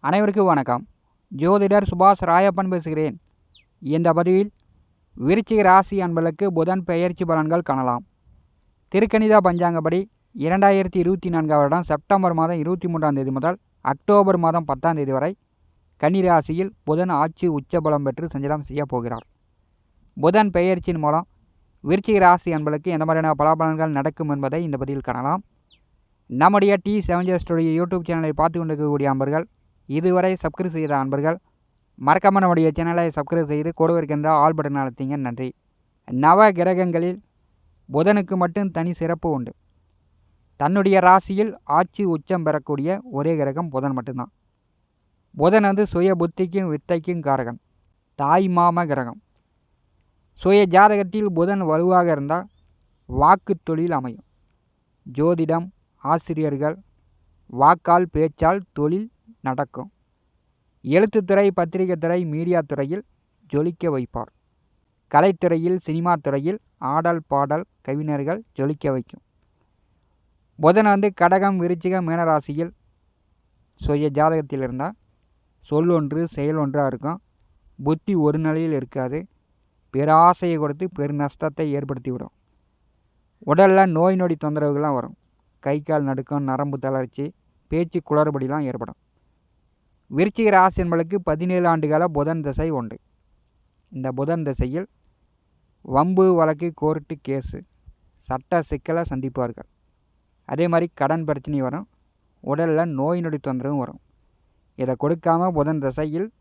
அனைவருக்கும் வணக்கம். ஜோதிடர் சுபாஷ் ராயப்பன் பேசுகிறேன். இந்த பதிவில் விருச்சிக ராசி அன்பர்களுக்கு புதன் பெயர்ச்சி பலன்கள் காணலாம். திருக்கணிதா பஞ்சாங்கப்படி இரண்டாயிரத்தி இருபத்தி நான்காம் வருடம் செப்டம்பர் மாதம் இருபத்தி மூன்றாம் தேதி முதல் அக்டோபர் மாதம் பத்தாம் தேதி வரை கன்னிராசியில் புதன் ஆட்சி உச்சபலம் பெற்று சஞ்சலம் செய்யப் போகிறார். புதன் பெயர்ச்சியின் மூலம் விருச்சிக ராசி அன்பளுக்கு எந்த மாதிரியான பலாபலன்கள் நடக்கும் என்பதை இந்த பதிவில் காணலாம். நம்முடைய டி செவன் ஸ்டுடியோ யூடியூப் சேனலை பார்த்து கொண்டிருக்கக்கூடிய அன்பர்கள் இதுவரை சப்ஸ்கிரைப் செய்த அன்பர்கள் மறக்காமல் நம்முடைய சேனலை சப்ஸ்கிரைப் செய்து கூட இருக்கின்ற ஆல் பட்டன் அழுத்திங்க நன்றி. நவ கிரகங்களில் புதனுக்கு மட்டும் தனி சிறப்பு உண்டு. தன்னுடைய ராசியில் ஆட்சி உச்சம் பெறக்கூடிய ஒரே கிரகம் புதன் மட்டும்தான். புதன் வந்து சுய புத்திக்கும் வித்தைக்கும் காரகன். தாய் மாம கிரகம். சுய ஜாதகத்தில் புதன் வலுவாக இருந்தால் வாக்கு தொழில் அமையும். ஜோதிடம் ஆசிரியர்கள் வாக்கால் பேச்சால் தொழில் நடக்கும். எழுத்துத்துறை பத்திரிகை துறை மீடியா துறையில் ஜொலிக்க வைப்பார். கலைத்துறையில் சினிமா துறையில் ஆடல் பாடல் கவிஞர்கள் ஜொலிக்க வைக்கும். புதன் வந்து கடகம் விருச்சிக மீனராசியில் சுய ஜாதகத்தில் இருந்தால் சொல் ஒன்று செயல் ஒன்றாக இருக்கும். புத்தி ஒரு நிலையில் இருக்காது. பேராசையை கொடுத்து பெரு நஷ்டத்தை ஏற்படுத்திவிடும். உடலில் நோய் நொடி தொந்தரவுகள்லாம் வரும். கை கால் நடுக்கம் நரம்பு தளர்ச்சி பேச்சு குளறுபடிலாம் ஏற்படும். விருச்சிக ராசி என்பளுக்கு பதினேழு ஆண்டுகால புதன் திசை உண்டு. இந்த புதன் திசையில் வம்பு வழக்கு கோர்ட்டு கேஸு சட்ட சிக்கலை சந்திப்பார்கள். அதே மாதிரி கடன் பிரச்சனை வரும். உடலில் நோய் நொடி தொந்தரவும் வரும். இதை கொடுக்காம புதன் திசையில்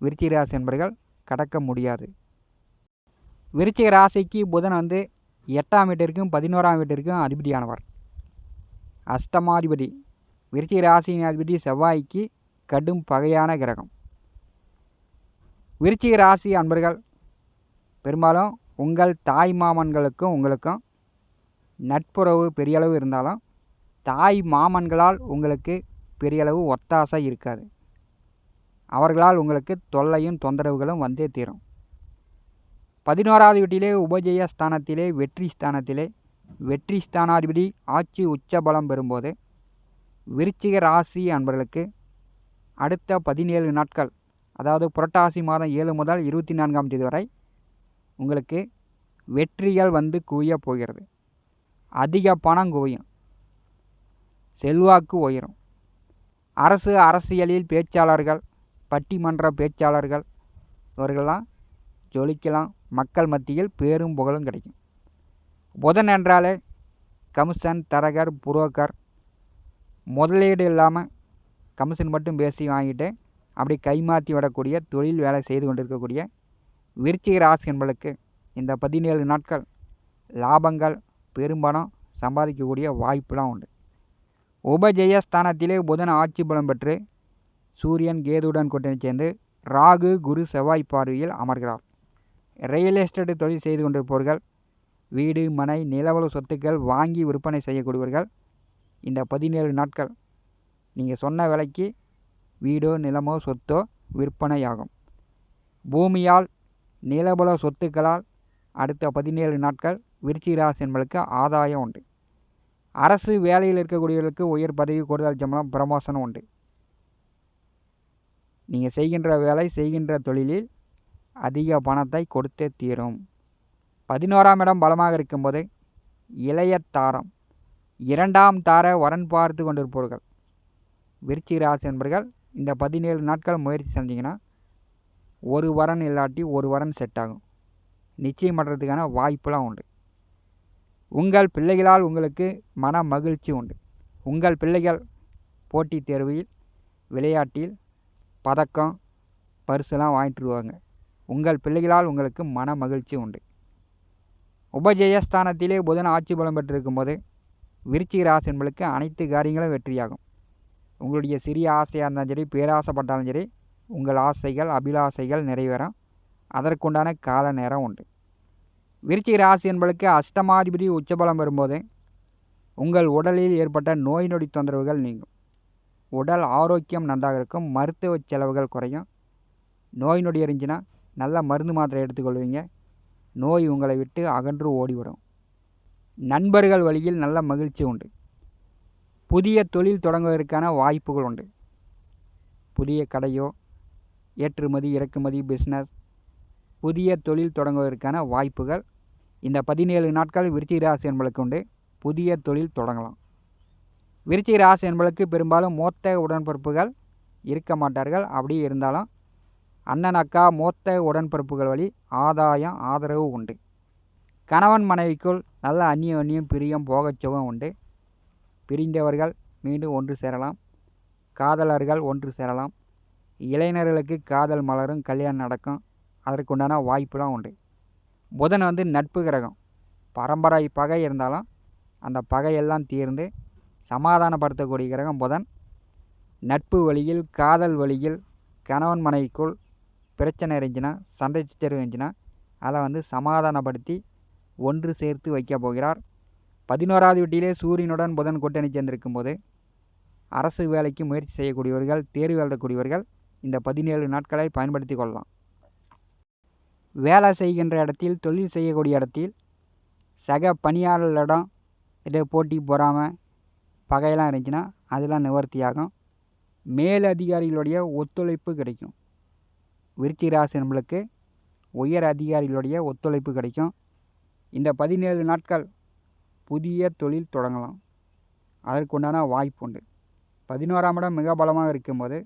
விருச்சிக ராசி என்பர்கள் கடக்க முடியாது. விருச்சிக ராசிக்கு புதன் வந்து எட்டாம் வீட்டிற்கும் பதினோராம் வீட்டிற்கும் அதிபதியானவர். அஷ்டமாதிபதி. விருச்சிக ராசியின் அதிபதி செவ்வாய்க்கு கடும் பகையான கிரகம். விருச்சிக ராசி அன்பர்கள் பெரும்பாலும் உங்கள் தாய் மாமன்களுக்கும் உங்களுக்கும் நட்புறவு பெரியளவு இருந்தாலும் தாய் மாமன்களால் உங்களுக்கு பெரியளவு ஒத்தாசை இருக்காது. அவர்களால் உங்களுக்கு தொல்லையும் தொந்தரவுகளும் வந்தே தீரும். பதினோராவது வீட்டிலே உபஜய ஸ்தானத்திலே வெற்றி ஸ்தானத்திலே. வெற்றி ஸ்தானாதிபதி ஆட்சி உச்சபலம் பெறும்போது விருச்சிக ராசி அன்பர்களுக்கு அடுத்த பதினேழு நாட்கள் அதாவது புரட்டாசி மாதம் ஏழு முதல் இருபத்தி நான்காம் தேதி வரை உங்களுக்கு வெற்றிகள் வந்து குவிய போகிறது. அதிக பணம் குவியும். செல்வாக்கு உயரும். அரசு அரசியலில் பேச்சாளர்கள் பட்டிமன்ற பேச்சாளர்கள் இவர்கள்லாம் ஜொலிக்கலாம். மக்கள் மத்தியில் பேரும் புகழும் கிடைக்கும். புதன் என்றாலே கமிஷன் தரகர் புரோக்கர். முதலீடு இல்லாமல் கமிஷன் மட்டும் பேசி வாங்கிட்டு அப்படி கைமாற்றி விடக்கூடிய தொழில் வேலை செய்து கொண்டிருக்கக்கூடிய விருச்சிக ராசி என்பளுக்கு இந்த பதினேழு நாட்கள் லாபங்கள் பெரும்பணம் சம்பாதிக்கக்கூடிய வாய்ப்புலாம் உண்டு. உபஜெயஸ்தானத்திலே புதன் ஆட்சி பலம் பெற்று சூரியன் கேதுடன் கூட்டணி சேர்ந்து ராகு குரு செவ்வாய் பார்வையில் அமர்கிறார். ரியல் எஸ்டேட் தொழில் செய்து கொண்டிருப்பவர்கள் வீடு மனை நிலவள சொத்துக்கள் வாங்கி விற்பனை செய்யக்கூடியவர்கள் இந்த பதினேழு நாட்கள் நீங்கள் சொன்ன விலைக்கு வீடோ நிலமோ சொத்தோ விற்பனையாகும். பூமியால் நிலபல சொத்துக்களால் அடுத்த பதினேழு நாட்கள் விருச்சிகராசி என்பதற்கு ஆதாயம் உண்டு. அரசு வேலையில் இருக்கக்கூடியவர்களுக்கு உயர் பதவி கூடுதல் சம்பளம் பிரமோசனம் உண்டு. நீங்கள் செய்கின்ற வேலை செய்கின்ற தொழிலில் அதிக பணத்தை கொடுத்தே தீரும். பதினோராம் இடம் பலமாக இருக்கும்போது இளைய தாரம். இரண்டாம் தார வரன் பார்த்து கொண்டிருப்பவர்கள். விருச்சிக ராசி என்பர்கள் இந்த பதினேழு நாட்கள் முயற்சி செஞ்சிங்கன்னா ஒரு வரன் இல்லாட்டி ஒரு வரன் செட் ஆகும். நிச்சயம் பண்ணுறதுக்கான வாய்ப்புலாம் உண்டு. உங்கள் பிள்ளைகளால் உங்களுக்கு மன மகிழ்ச்சி உண்டு. உங்கள் பிள்ளைகள் போட்டித் தேர்வில் விளையாட்டில் பதக்கம் பரிசுலாம் வாங்கிட்டு வருவாங்க. உங்கள் பிள்ளைகளால் உங்களுக்கு மன மகிழ்ச்சி உண்டு. உபஜெயஸ்தானத்திலே புதன் ஆட்சி பலம் பெற்றிருக்கும் போது விருச்சிக ராசி என்பளுக்கு அனைத்து காரியங்களும் வெற்றியாகும். உங்களுடைய சிறிய ஆசையாக இருந்தாலும் சரி பேராசைப்பட்டாலும் சரி உங்கள் ஆசைகள் அபிலாசைகள் நிறைவேறும். அதற்குண்டான கால நேரம் உண்டு. விருச்சிக ராசி என்பளுக்கு அஷ்டமாதிபதி உச்சபலம் வரும்போது உங்கள் உடலில் ஏற்பட்ட நோய் நொடி தொந்தரவுகள் நீங்கும். உடல் ஆரோக்கியம் நன்றாக இருக்கும் மருத்துவ செலவுகள் குறையும். நோய் நொடி இருந்துச்சுன்னா நல்ல மருந்து மாத்திரை எடுத்துக்கொள்வீங்க. நோய் உங்களை விட்டு அகன்று ஓடிவிடும். நண்பர்கள் வழியில் நல்ல மகிழ்ச்சி உண்டு. புதிய தொழில் தொடங்குவதற்கான வாய்ப்புகள் உண்டு. புதிய கடையோ ஏற்றுமதி இறக்குமதி பிஸ்னஸ் புதிய தொழில் தொடங்குவதற்கான வாய்ப்புகள் இந்த பதினேழு நாட்கள் விருச்சிக ராசி என்பளுக்கு உண்டு. புதிய தொழில் தொடங்கலாம். விருச்சிக ராசி என்பளுக்கு பெரும்பாலும் மூத்த உடன்பிறப்புகள் இருக்க மாட்டார்கள். அப்படியே இருந்தாலும் அண்ணன் அக்கா மூத்த உடன்பிறப்புகள் வழி ஆதாயம் ஆதரவு உண்டு. கணவன் மனைவிக்குள் நல்ல அந்நிய அந்நியம் பிரியம் போகச் சுகம் உண்டு. பிரிந்தவர்கள் மீண்டும் ஒன்று சேரலாம். காதலர்கள் ஒன்று சேரலாம். இளைஞர்களுக்கு காதல் மலரும் கல்யாணம் நடக்கும். அதற்குண்டான வாய்ப்புலாம் உண்டு. புதன் வந்து நட்பு கிரகம். பரம்பரை பகை இருந்தாலும் அந்த பகையெல்லாம் தீர்ந்து சமாதானப்படுத்தக்கூடிய கிரகம் புதன். நட்பு வழியில் காதல் வழியில் கணவன் மனைவிக்குள் பிரச்சனை இருந்துச்சுன்னா சண்டை சச்சரவு இருந்துச்சுன்னா அதை வந்து சமாதானப்படுத்தி ஒன்று சேர்த்து வைக்க போகிறார். பதினோராவது வீட்டிலே சூரியனுடன் புதன் கூட்டணி சேர்ந்திருக்கும் போது அரசு வேலைக்கு முயற்சி செய்யக்கூடியவர்கள் தேர்வு எழுதக்கூடியவர்கள் இந்த பதினேழு நாட்களை பயன்படுத்தி கொள்ளலாம். வேலை செய்கின்ற இடத்தில் தொழில் செய்யக்கூடிய இடத்தில் சக பணியாளர்களிடம் இது போட்டி பொறாமல் பகையெல்லாம் இருந்துச்சுன்னா அதெல்லாம் நிவர்த்தியாகும். மேல் அதிகாரிகளுடைய ஒத்துழைப்பு கிடைக்கும். விருச்சிக ராசி நம்மளுக்கு உயர் அதிகாரிகளுடைய ஒத்துழைப்பு கிடைக்கும். இந்த பதினேழு நாட்கள் புதிய தொழில் தொடங்கலாம். அதற்குண்டான வாய்ப்பு உண்டு. பதினோராம் இடம் மிக பலமாக இருக்கும்போது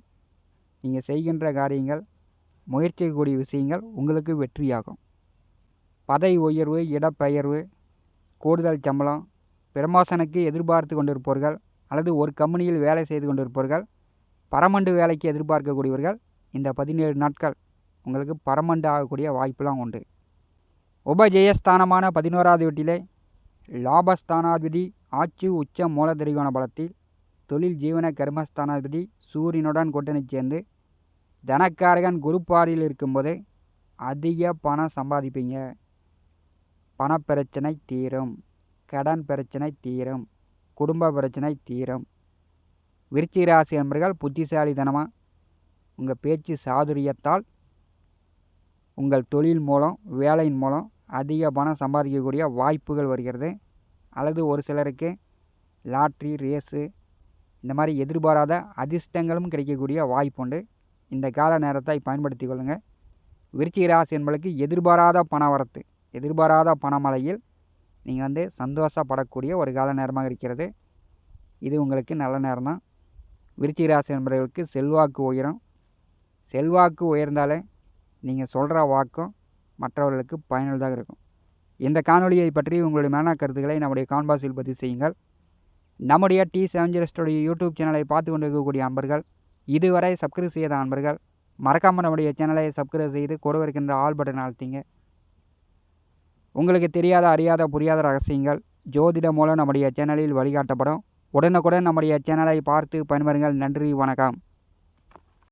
நீங்கள் செய்கின்ற காரியங்கள் முயற்சிக்கக்கூடிய விஷயங்கள் உங்களுக்கு வெற்றியாகும். பதவி உயர்வு இடப்பெயர்வு கூடுதல் சம்பளம் பிரமோசனுக்கு எதிர்பார்த்து கொண்டிருப்பவர்கள் அல்லது ஒரு கம்பெனியில் வேலை செய்து கொண்டிருப்பவர்கள் பரமண்டு வேலைக்கு எதிர்பார்க்கக்கூடியவர்கள் இந்த பதினேழு நாட்கள் உங்களுக்கு பரமண்டு ஆகக்கூடிய வாய்ப்பெலாம் உண்டு. உபஜெயஸ்தானமான பதினோராவது வீட்டிலே லாபஸ்தானாதிபதி ஆட்சி உச்ச மூலதிரிகோண பலத்தில் தொழில் ஜீவன கர்மஸ்தானாதிபதி சூரியனுடன் கூட்டணி சேர்ந்து தனக்காரகன் குருப்பாரியில் இருக்கும்போது அதிக பணம் சம்பாதிப்பீங்க. பணப்பிரச்சனை தீரும் கடன் பிரச்சனை தீரும் குடும்ப பிரச்சனை தீரும். விருச்சிக ராசி என்பர்கள் புத்திசாலித்தனமாக உங்கள் பேச்சு சாதுரியத்தால் உங்கள் தொழில் மூலம் வேலையின் மூலம் அதிக பணம் சம்பாதிக்கக்கூடிய வாய்ப்புகள் வருகிறது. அல்லது ஒரு சிலருக்கு லாட்ரி ரேஸு இந்த மாதிரி எதிர்பாராத அதிர்ஷ்டங்களும் கிடைக்கக்கூடிய வாய்ப்புண்டு இந்த கால நேரத்தை பயன்படுத்தி கொள்ளுங்கள். விருச்சிக ராசி என்பதற்கு எதிர்பாராத பண வரத்து எதிர்பாராத பணமலையில் நீங்கள் வந்து சந்தோஷப்படக்கூடிய ஒரு கால நேரமாக இருக்கிறது. இது உங்களுக்கு நல்ல நேரம் தான். விருச்சிக ராசி என்பவர்களுக்கு செல்வாக்கு உயரும். செல்வாக்கு உயர்ந்தாலே நீங்கள் சொல்கிற வாக்கும் மற்றவர்களுக்கு பயனுள்ளதாக இருக்கும். இந்த காணொலியை பற்றி உங்களுடைய மேலான கருத்துக்களை நம்முடைய கான்பாஸில் பதிவு செய்யுங்கள். நம்முடைய டி செவன்ஜரஸ்டுடைய யூடியூப் சேனலை பார்த்து கொண்டிருக்கக்கூடிய அன்பர்கள் இதுவரை சப்ஸ்கிரைப் செய்யாத அன்பர்கள் மறக்காமல் நம்முடைய சேனலை சப்ஸ்கிரைப் செய்து கூட இருக்கின்ற ஆல் பட்டன் அழுத்திங்க. உங்களுக்கு தெரியாத அறியாத புரியாத ரகசியங்கள் ஜோதிடம் மூலம் நம்முடைய சேனலில் வழிகாட்டப்படும். உடனுக்குடன் நம்முடைய சேனலை பார்த்து பயன்பெறுங்கள். நன்றி வணக்கம்.